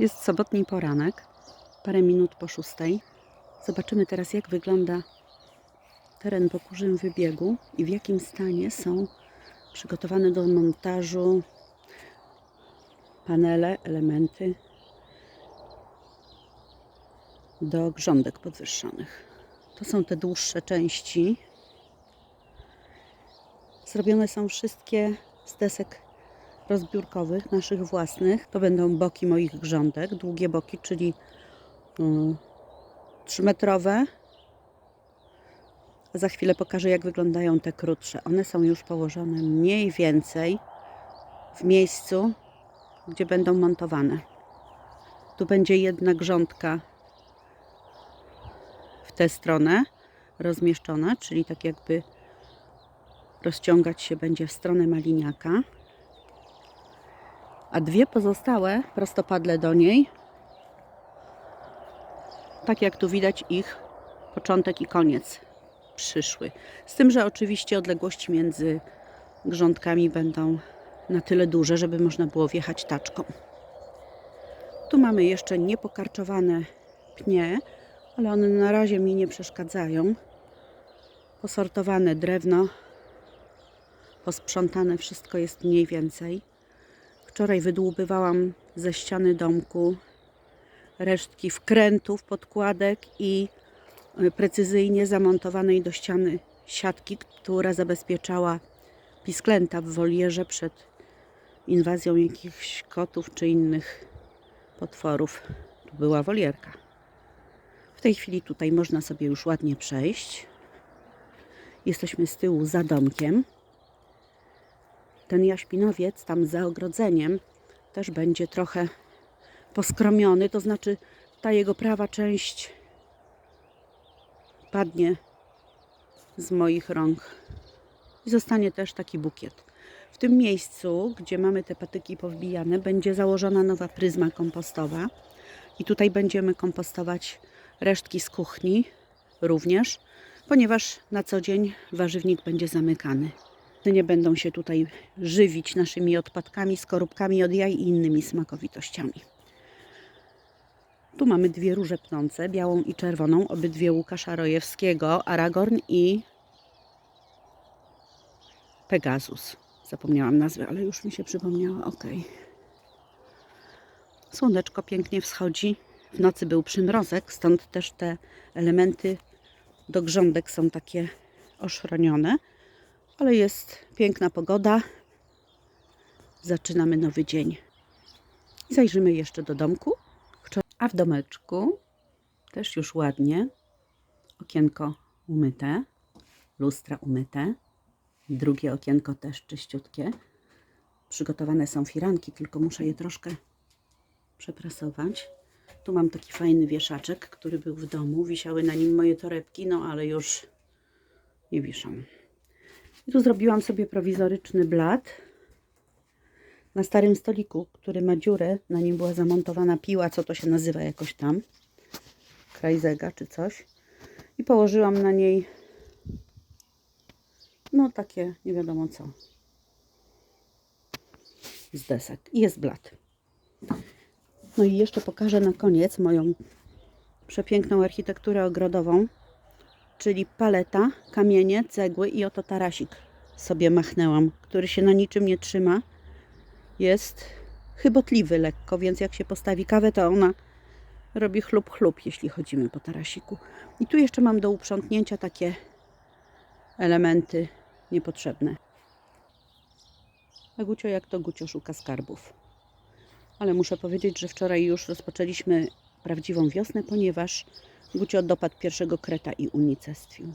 Jest sobotni poranek, parę minut po szóstej. Zobaczymy teraz, jak wygląda teren po kurzym wybiegu i w jakim stanie są przygotowane do montażu panele, elementy do grządek podwyższonych. To są te dłuższe części. Zrobione są wszystkie z desek rozbiórkowych, naszych własnych. To będą boki moich grządek, długie boki, czyli mm, 3-metrowe. Za chwilę pokażę, jak wyglądają te krótsze. One są już położone mniej więcej w miejscu, gdzie będą montowane. Tu będzie jedna grządka w tę stronę rozmieszczona, czyli tak jakby rozciągać się będzie w stronę maliniaka. A dwie pozostałe prostopadle do niej, tak jak tu widać ich początek i koniec przyszły. Z tym, że oczywiście odległości między grządkami będą na tyle duże, żeby można było wjechać taczką. Tu mamy jeszcze niepokarczowane pnie, ale one na razie mi nie przeszkadzają. Posortowane drewno, posprzątane wszystko jest mniej więcej. Wczoraj wydłubywałam ze ściany domku resztki wkrętów, podkładek i y, precyzyjnie zamontowanej do ściany siatki, która zabezpieczała pisklęta w wolierze przed inwazją jakichś kotów czy innych potworów. Tu była wolierka. W tej chwili tutaj można sobie już ładnie przejść. Jesteśmy z tyłu za domkiem. Ten jaśminowiec tam za ogrodzeniem też będzie trochę poskromiony, to znaczy ta jego prawa część padnie z moich rąk i zostanie też taki bukiet. W tym miejscu, gdzie mamy te patyki powbijane, będzie założona nowa pryzma kompostowa i tutaj będziemy kompostować resztki z kuchni również, ponieważ na co dzień warzywnik będzie zamykany. Nie będą się tutaj żywić naszymi odpadkami, skorupkami od jaj i innymi smakowitościami. Tu mamy dwie róże pnące, białą i czerwoną, obydwie Łukasza Rojewskiego, Aragorn i Pegasus. Zapomniałam nazwy, ale już mi się przypomniała. Ok. Słoneczko pięknie wschodzi. W nocy był przymrozek, stąd też te elementy do grządek są takie oszronione. Ale jest piękna pogoda. Zaczynamy nowy dzień. Zajrzymy jeszcze do domku. A w domeczku też już ładnie. Okienko umyte, lustra umyte. Drugie okienko też czyściutkie. Przygotowane są firanki, tylko muszę je troszkę przeprasować. Tu mam taki fajny wieszaczek, który był w domu. Wisiały na nim moje torebki, no ale już nie wiszą. I tu zrobiłam sobie prowizoryczny blat na starym stoliku, który ma dziurę. Na nim była zamontowana piła, co to się nazywa jakoś tam. Krajzega czy coś. I położyłam na niej no takie, nie wiadomo co. Z desek. I jest blat. No i jeszcze pokażę na koniec moją przepiękną architekturę ogrodową, czyli paleta, kamienie, cegły i oto tarasik sobie machnęłam, który się na niczym nie trzyma. Jest chybotliwy lekko, więc jak się postawi kawę, to ona robi chlub chlub, jeśli chodzimy po tarasiku. I tu jeszcze mam do uprzątnięcia takie elementy niepotrzebne. A Gucio jak to Gucio szuka skarbów. Ale muszę powiedzieć, że wczoraj już rozpoczęliśmy prawdziwą wiosnę, ponieważ Gucio dopadł pierwszego kreta i unicestwił.